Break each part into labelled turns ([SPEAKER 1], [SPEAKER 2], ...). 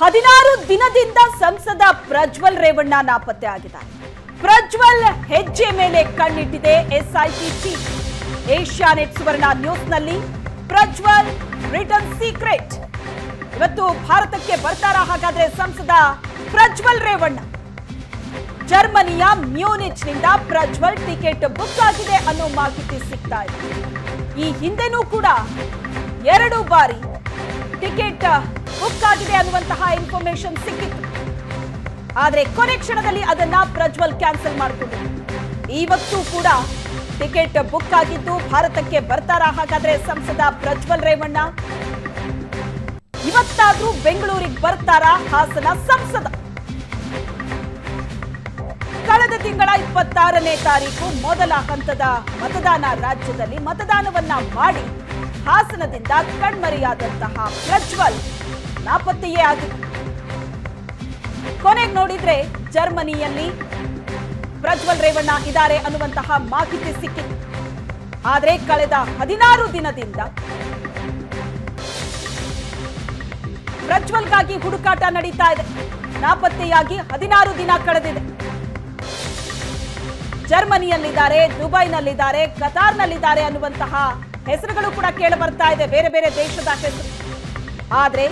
[SPEAKER 1] ಹದಿನಾರು ದಿನದಿಂದ ಸಂಸದ ಪ್ರಜ್ವಲ್ ರೇವಣ್ಣ ನಾಪತ್ತೆ ಆಗಿದ್ದಾರೆ. ಪ್ರಜ್ವಲ್ ಹೆಜ್ಜೆ ಮೇಲೆ ಕಣ್ಣಿಟ್ಟಿದೆ ಎಸ್ಐಟಿ ಟೀಮ್ ಏಷ್ಯಾನೆಟ್ ಸುವರ್ಣ ನ್ಯೂಸ್ನಲ್ಲಿ ಪ್ರಜ್ವಲ್ ರಿಟರ್ನ್ ಸೀಕ್ರೆಟ್ ಇವತ್ತು ಭಾರತಕ್ಕೆ ಬರ್ತಾರ ಹಾಗಾದ್ರೆ ಸಂಸದ ಪ್ರಜ್ವಲ್ ರೇವಣ್ಣ? ಜರ್ಮನಿಯ ಮ್ಯೂನಿಚ್ನಿಂದ ಪ್ರಜ್ವಲ್ ಟಿಕೆಟ್ ಬುಕ್ ಆಗಿದೆ ಅನ್ನೋ ಮಾಹಿತಿ ಸಿಗ್ತಾ ಇದೆ. ಈ ಹಿಂದೆನೂ ಕೂಡ ಎರಡು ಬಾರಿ ಟಿಕೆಟ್ ಬುಕ್ ಆಗಿದೆ ಅನ್ನುವಂತಹ ಇನ್ಫಾರ್ಮೇಶನ್ ಸಿಕ್ಕಿತ್ತು. ಆದರೆ ಕೊನೆ ಕ್ಷಣದಲ್ಲಿ ಅದನ್ನ ಪ್ರಜ್ವಲ್ ಕ್ಯಾನ್ಸಲ್ ಮಾಡಿಕೊಂಡಿದೆ ಇವತ್ತು ಕೂಡ ಟಿಕೆಟ್ ಬುಕ್ ಆಗಿದ್ದು ಭಾರತಕ್ಕೆ ಬರ್ತಾರಾ? ಹಾಗಾದ್ರೆ ಸಂಸದ ಪ್ರಜ್ವಲ್ ರೇವಣ್ಣ. ಇವತ್ತಾದ್ರೂ ಬೆಂಗಳೂರಿಗೆ ಬರ್ತಾರಾ ಹಾಸನ ಸಂಸದ? ಕಳೆದ ತಿಂಗಳ ಇಪ್ಪತ್ತಾರನೇ ತಾರೀಕು ಮೊದಲ ಹಂತದ ಮತದಾನ ರಾಜ್ಯದಲ್ಲಿ ಮತದಾನವನ್ನ ಮಾಡಿ ಹಾಸನದಿಂದ ಕಣ್ಮರೆಯಾದಂತಹ ಪ್ರಜ್ವಲ್ ನಾಪತ್ತೆಯೇ ಆಗಿದೆ. ಕೊನೆಗೆ ನೋಡಿದ್ರೆ ಜರ್ಮನಿಯಲ್ಲಿ ಪ್ರಜ್ವಲ್ ರೇವಣ್ಣ ಇದ್ದಾರೆ ಅನ್ನುವಂತಹ ಮಾಹಿತಿ ಸಿಕ್ಕಿತ್ತು ಆದರೆ ಕಳೆದ ಹದಿನಾರು ದಿನದಿಂದ ಪ್ರಜ್ವಲ್ಗಾಗಿ ಹುಡುಕಾಟ ನಡೀತಾ ಇದೆ. ನಾಪತ್ತೆಯಾಗಿ ಹದಿನಾರು ದಿನ ಕಳೆದಿದೆ. ಜರ್ಮನಿಯಲ್ಲಿದ್ದಾರೆ, ದುಬೈನಲ್ಲಿದ್ದಾರೆ, ಕತಾರ್ನಲ್ಲಿದ್ದಾರೆ ಅನ್ನುವಂತಹ ಹೆಸರುಗಳು ಕೂಡ ಕೇಳಿ ಬರ್ತಾ ಇದೆ ಬೇರೆ ಬೇರೆ ದೇಶದ ಹೆಸರು. ಆದ್ರೆ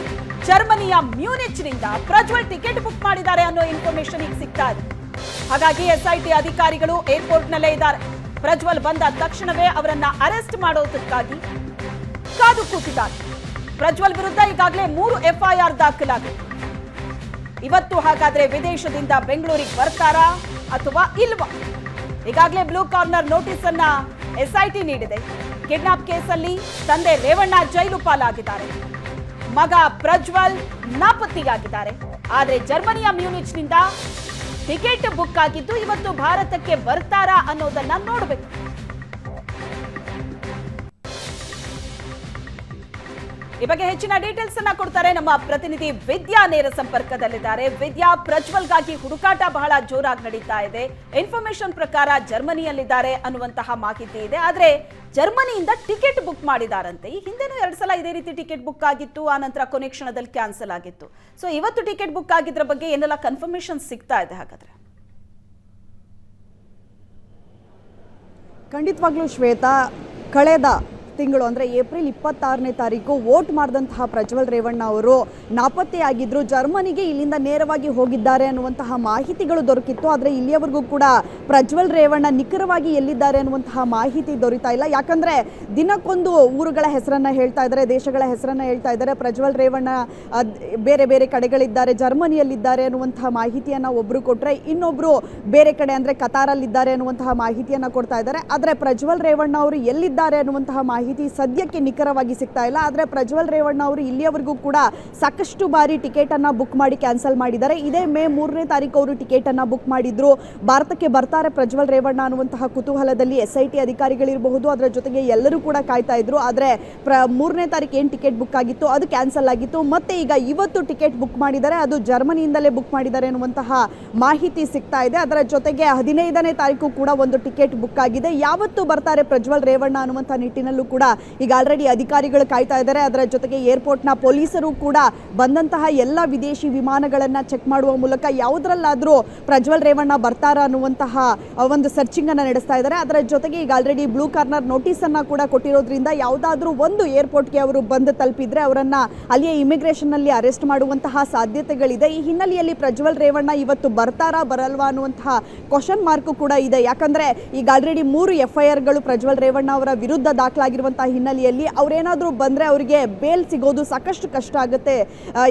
[SPEAKER 1] ಜರ್ಮನಿಯ ಮ್ಯೂನಿಚ್ನಿಂದ ಪ್ರಜ್ವಲ್ ಟಿಕೆಟ್ ಬುಕ್ ಮಾಡಿದ್ದಾರೆ ಅನ್ನೋ ಇನ್ಫಾರ್ಮೇಶನ್ ಈಗ ಸಿಗ್ತಾ ಇದೆ. ಹಾಗಾಗಿ ಎಸ್ಐಟಿ ಅಧಿಕಾರಿಗಳು ಏರ್ಪೋರ್ಟ್ ನಲ್ಲೇ ಇದ್ದಾರೆ. ಪ್ರಜ್ವಲ್ ಬಂದ ತಕ್ಷಣವೇ ಅವರನ್ನ ಅರೆಸ್ಟ್ ಮಾಡೋದಕ್ಕಾಗಿ ಕಾದು ಕೂತಿದ್ದಾರೆ. ಪ್ರಜ್ವಲ್ ವಿರುದ್ಧ ಈಗಾಗಲೇ ಮೂರು ಎಫ್ಐಆರ್ ದಾಖಲಾಗಿದೆ. ಇವತ್ತು ಹಾಗಾದ್ರೆ ವಿದೇಶದಿಂದ ಬೆಂಗಳೂರಿಗೆ ಬರ್ತಾರಾ ಅಥವಾ ಇಲ್ವಾ? ಈಗಾಗಲೇ ಬ್ಲೂ ಕಾರ್ನರ್ ನೋಟಿಸ್ ಅನ್ನ ಎಸ್ಐಟಿ ನೀಡಿದೆ. ಕಿಡ್ನಾಪ್ ಕೇಸಲ್ಲಿ ತಂದೆ ರೇವಣ್ಣ ಜೈಲು ಪಾಲಾಗಿದ್ದಾರೆ. ಮಗ ಪ್ರಜ್ವಲ್ ನಾಪತ್ತೆಯಾಗಿದ್ದಾರೆ. ಆದರೆ ಜರ್ಮನಿಯ ಮ್ಯೂನಿಚ್ನಿಂದ ಟಿಕೆಟ್ ಬುಕ್ ಆಗಿದ್ದು ಇವತ್ತು ಭಾರತಕ್ಕೆ ಬರ್ತಾರಾ ಅನ್ನೋದನ್ನ ನೋಡಬೇಕು. ಈ ಬಗ್ಗೆ ಹೆಚ್ಚಿನ ಡೀಟೇಲ್ಸ್ ಅನ್ನ ಕೊಡ್ತಾರೆ ನಮ್ಮ ಪ್ರತಿನಿಧಿ ವಿದ್ಯಾ ನೇರ ಸಂಪರ್ಕದಲ್ಲಿದ್ದಾರೆ. ವಿದ್ಯಾ ಪ್ರಜ್ವಲ್ಗಾಗಿ ಹುಡುಕಾಟ ಬಹಳ ಜೋರಾಗಿ ನಡೀತಾ ಇದೆ. ಇನ್ಫಾರ್ಮೇಶನ್ ಪ್ರಕಾರ ಜರ್ಮನಿಯಲ್ಲಿದ್ದಾರೆ ಅನ್ನುವಂತಹ ಮಾಹಿತಿ ಇದೆ. ಆದ್ರೆ ಜರ್ಮನಿಯಿಂದ ಟಿಕೆಟ್ ಬುಕ್ ಮಾಡಿದಾರಂತೆ. ಈ ಹಿಂದೆನೂ ಎರಡು ಸಲ ಇದೇ ರೀತಿ ಟಿಕೆಟ್ ಬುಕ್ ಆಗಿತ್ತು. ಆ ನಂತರ ಕೊನೆ ಕ್ಷಣದಲ್ಲಿ ಕ್ಯಾನ್ಸಲ್ ಆಗಿತ್ತು. ಸೊ ಇವತ್ತು ಟಿಕೆಟ್ ಬುಕ್ ಆಗಿದ್ರ ಬಗ್ಗೆ ಏನೆಲ್ಲ ಕನ್ಫರ್ಮೇಶನ್ ಸಿಗ್ತಾ ಇದೆ ಹಾಗಾದ್ರೆ?
[SPEAKER 2] ಖಂಡಿತವಾಗ್ಲೂ ಶ್ವೇತಾ, ಕಳೆದ ತಿಂಗಳು ಅಂದರೆ ಏಪ್ರಿಲ್ ಇಪ್ಪತ್ತಾರನೇ ತಾರೀಕು ವೋಟ್ ಮಾಡಿದಂತಹ ಪ್ರಜ್ವಲ್ ರೇವಣ್ಣ ಅವರು ನಾಪತ್ತೆಯಾಗಿದ್ದರು ಜರ್ಮನಿಗೆ ಇಲ್ಲಿಂದ ನೇರವಾಗಿ ಹೋಗಿದ್ದಾರೆ ಅನ್ನುವಂತಹ ಮಾಹಿತಿಗಳು ದೊರಕಿತ್ತು. ಆದರೆ ಇಲ್ಲಿಯವರೆಗೂ ಕೂಡ ಪ್ರಜ್ವಲ್ ರೇವಣ್ಣ ನಿಖರವಾಗಿ ಎಲ್ಲಿದ್ದಾರೆ ಅನ್ನುವಂತಹ ಮಾಹಿತಿ ದೊರೀತಾ ಇಲ್ಲ. ಯಾಕಂದರೆ ದಿನಕ್ಕೊಂದು ಊರುಗಳ ಹೆಸರನ್ನು ಹೇಳ್ತಾ ಇದ್ದಾರೆ, ದೇಶಗಳ ಹೆಸರನ್ನು ಹೇಳ್ತಾ ಇದ್ದಾರೆ. ಪ್ರಜ್ವಲ್ ರೇವಣ್ಣ ಬೇರೆ ಬೇರೆ ಕಡೆಗಳಿದ್ದಾರೆ, ಜರ್ಮನಿಯಲ್ಲಿದ್ದಾರೆ ಅನ್ನುವಂತಹ ಮಾಹಿತಿಯನ್ನು ಒಬ್ಬರು ಕೊಟ್ಟರೆ ಇನ್ನೊಬ್ಬರು ಬೇರೆ ಕಡೆ ಅಂದರೆ ಕತಾರಲ್ಲಿದ್ದಾರೆ ಅನ್ನುವಂತಹ ಮಾಹಿತಿಯನ್ನು ಕೊಡ್ತಾ ಇದ್ದಾರೆ. ಆದರೆ ಪ್ರಜ್ವಲ್ ರೇವಣ್ಣ ಅವರು ಎಲ್ಲಿದ್ದಾರೆ ಅನ್ನುವಂತಹ ಮಾಹಿತಿ ಸದ್ಯಕ್ಕೆ ನಿಖರವಾಗಿ ಸಿಗ್ತಾ ಇಲ್ಲ. ಆದರೆ ಪ್ರಜ್ವಲ್ ರೇವಣ್ಣ ಅವರು ಇಲ್ಲಿಯವರೆಗೂ ಕೂಡ ಸಾಕಷ್ಟು ಬಾರಿ ಟಿಕೆಟನ್ನು ಬುಕ್ ಮಾಡಿ ಕ್ಯಾನ್ಸಲ್ ಮಾಡಿದ್ದಾರೆ. ಇದೇ ಮೇ ಮೂರನೇ ತಾರೀಕು ಅವರು ಟಿಕೆಟನ್ನು ಬುಕ್ ಮಾಡಿದ್ರು. ಭಾರತಕ್ಕೆ ಬರ್ತಾರೆ ಪ್ರಜ್ವಲ್ ರೇವಣ್ಣ ಅನ್ನುವಂತಹ ಕುತೂಹಲದಲ್ಲಿ ಎಸ್ ಐ ಟಿ ಅಧಿಕಾರಿಗಳಿರಬಹುದು. ಅದರ ಜೊತೆಗೆ ಎಲ್ಲರೂ ಕೂಡ ಕಾಯ್ತಾ ಇದ್ರು. ಆದರೆ ಪ್ರ ಮೂರನೇ ತಾರೀಕು ಏನು ಟಿಕೆಟ್ ಬುಕ್ ಆಗಿತ್ತು? ಅದು ಕ್ಯಾನ್ಸಲ್ ಆಗಿತ್ತು. ಮತ್ತೆ ಈಗ ಇವತ್ತು ಟಿಕೆಟ್ ಬುಕ್ ಮಾಡಿದ್ದಾರೆ. ಅದು ಜರ್ಮನಿಯಿಂದಲೇ ಬುಕ್ ಮಾಡಿದ್ದಾರೆ ಎನ್ನುವಂತಹ ಮಾಹಿತಿ ಸಿಗ್ತಾ ಇದೆ. ಅದರ ಜೊತೆಗೆ ಹದಿನೈದನೇ ತಾರೀಕು ಕೂಡ ಒಂದು ಟಿಕೆಟ್ ಬುಕ್ ಆಗಿದೆ. ಯಾವತ್ತು ಬರ್ತಾರೆ ಪ್ರಜ್ವಲ್ ರೇವಣ್ಣ ಅನ್ನುವಂಥ ನಿಟ್ಟಿನಲ್ಲೂ ಕೂಡ ಈಗ ಆಲ್ರೆಡಿ ಅಧಿಕಾರಿಗಳು ಕಾಯ್ತಾ ಇದ್ದಾರೆ. ಅದರ ಜೊತೆಗೆ ಏರ್ಪೋರ್ಟ್ನ ಪೊಲೀಸರು ಕೂಡ ಬಂದಂತಹ ಎಲ್ಲ ವಿದೇಶಿ ವಿಮಾನಗಳನ್ನು ಚೆಕ್ ಮಾಡುವ ಮೂಲಕ ಯಾವುದರಲ್ಲಾದರೂ ಪ್ರಜ್ವಲ್ ರೇವಣ್ಣ ಬರ್ತಾರ ಅನ್ನುವಂತಹ ಒಂದು ಸರ್ಚಿಂಗ್ ಅನ್ನು ನಡೆಸ್ತಾ ಇದ್ದಾರೆ. ಅದರ ಜೊತೆಗೆ ಈಗ ಆಲ್ರೆಡಿ ಬ್ಲೂ ಕಾರ್ನರ್ ನೋಟಿಸ್ ಅನ್ನ ಕೂಡ ಕೊಟ್ಟಿರೋದ್ರಿಂದ ಯಾವುದಾದ್ರೂ ಒಂದು ಏರ್ಪೋರ್ಟ್ಗೆ ಅವರು ಬಂದು ತಲುಪಿದ್ರೆ ಅವರನ್ನ ಅಲ್ಲಿಯೇ ಇಮಿಗ್ರೇಷನ್ನಲ್ಲಿ ಅರೆಸ್ಟ್ ಮಾಡುವಂತಹ ಸಾಧ್ಯತೆಗಳಿದೆ. ಈ ಹಿನ್ನೆಲೆಯಲ್ಲಿ ಪ್ರಜ್ವಲ್ ರೇವಣ್ಣ ಇವತ್ತು ಬರ್ತಾರಾ, ಬರಲ್ವಾ ಅನ್ನುವಂತಹ ಕ್ವಶನ್ ಮಾರ್ಕ್ ಕೂಡ ಇದೆ. ಯಾಕಂದ್ರೆ ಈಗ ಆಲ್ರೆಡಿ ಮೂರು ಎಫ್ ಐ ಆರ್ಗಳು ಪ್ರಜ್ವಲ್ ರೇವಣ್ಣ ಅವರ ವಿರುದ್ಧ ದಾಖಲಾಗಿರುವಂತಹ ಹಿನ್ನೆಲೆಯಲ್ಲಿ ಅವರೇನಾದರೂ ಬಂದರೆ ಅವರಿಗೆ ಬೇಲ್ ಸಿಗೋದು ಸಾಕಷ್ಟು ಕಷ್ಟ ಆಗುತ್ತೆ.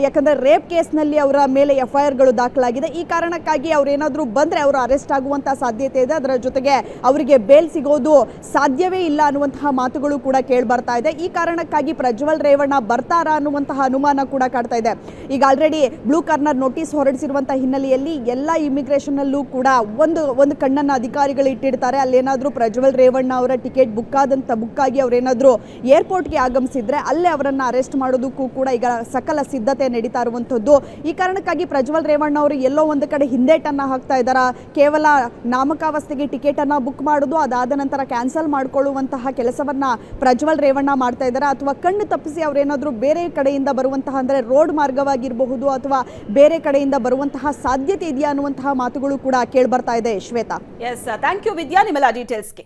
[SPEAKER 2] ಯಾಕಂದ್ರೆ ರೇಪ್ ಕೇಸ್ನಲ್ಲಿ ಅವರ ಮೇಲೆ ಎಫ್ ಐ ಆರ್ಗಳು ದಾಖಲಾಗಿದೆ. ಈ ಕಾರಣಕ್ಕಾಗಿ ಅವರೇನಾದರೂ ಬಂದರೆ ಅವರು ಅರೆಸ್ಟ್ ಆಗುವಂತಹ ಸಾಧ್ಯತೆ ಇದೆ. ಅದರ ಜೊತೆಗೆ ಅವರಿಗೆ ಬೇಲ್ ಸಿಗೋದು ಸಾಧ್ಯವೇ ಇಲ್ಲ ಅನ್ನುವಂತಹ ಮಾತುಗಳು ಕೂಡ ಕೇಳಿ ಬರ್ತಾ ಇದೆ. ಈ ಕಾರಣಕ್ಕಾಗಿ ಪ್ರಜ್ವಲ್ ರೇವಣ್ಣ ಬರ್ತಾರಾ ಅನ್ನುವಂತಹ ಅನುಮಾನ ಕೂಡ ಕಾಡ್ತಾ ಇದೆ. ಈಗ ಆಲ್ರೆಡಿ ಬ್ಲೂ ಕಾರ್ನರ್ ನೋಟಿಸ್ ಹೊರಡಿಸಿರುವಂತಹ ಹಿನ್ನೆಲೆಯಲ್ಲಿ ಎಲ್ಲ ಇಮಿಗ್ರೇಷನ್ ಅಲ್ಲೂ ಕೂಡ ಒಂದು ಒಂದು ಕಣ್ಣನ್ನು ಅಧಿಕಾರಿಗಳು ಇಟ್ಟಿರ್ತಾರೆ. ಅಲ್ಲೇನಾದರೂ ಪ್ರಜ್ವಲ್ ರೇವಣ್ಣ ಅವರ ಟಿಕೆಟ್ ಬುಕ್ ಆದಂತ ಬುಕ್ ಆಗಿ ಅವರೇನಾದರೂ ಏರ್ಪೋರ್ಟ್ಗೆ ಆಗಮಿಸಿದ್ರೆ ಅಲ್ಲೇ ಅವರನ್ನು ಅರೆಸ್ಟ್ ಮಾಡೋದಕ್ಕೂ ಕೂಡ ಈಗ ಸಕಲ ಸಿದ್ಧತೆ ನಡೀತಾ ಇರುವಂಥದ್ದು. ಈ ಕಾರಣಕ್ಕಾಗಿ ಪ್ರಜ್ವಲ್ ರೇವಣ್ಣ ಅವರು ಎಲ್ಲೋ ಒಂದು ಕಡೆ ಹಿಂದೇಟನ್ನು ಹಾಕ್ತಾ ಇದ್ದಾರಾ? ಕೇವಲ ನಾಮಕಾವಸ್ಥೆಗೆ ಟಿಕೆಟನ್ನು ಬುಕ್ ಮಾಡೋದು, ಅದಾದ ನಂತರ ಕ್ಯಾನ್ಸಲ್ ಮಾಡಿಕೊಳ್ಳುವಂತಹ ಕೆಲಸವನ್ನು ಪ್ರಜ್ವಲ್ ರೇವಣ್ಣ ಮಾಡ್ತಾ ಇದ್ದಾರೆ? ಅಥವಾ ಕಣ್ಣು ತಪ್ಪಿಸಿ ಅವರೇನಾದರೂ ಬೇರೆ ಕಡೆಯಿಂದ ಬರುವಂತಹ ಅಂದರೆ ರೋಡ್ ಮಾರ್ಗವಾಗಿರಬಹುದು ಅಥವಾ ಬೇರೆ ಕಡೆಯಿಂದ ಬರುವಂತಹ ಸಾಧ್ಯತೆ ಇದೆಯಾ ಅನ್ನುವಂತಹ ಮಾತುಗಳು ಕೂಡ ಕೇಳ್ಬರ್ತಾ ಇದೆ Shweta.
[SPEAKER 1] Yes thank you Vidya. ನಿಮ್ಮೆಲ್ಲ ಡೀಟೇಲ್ಸ್ಗೆ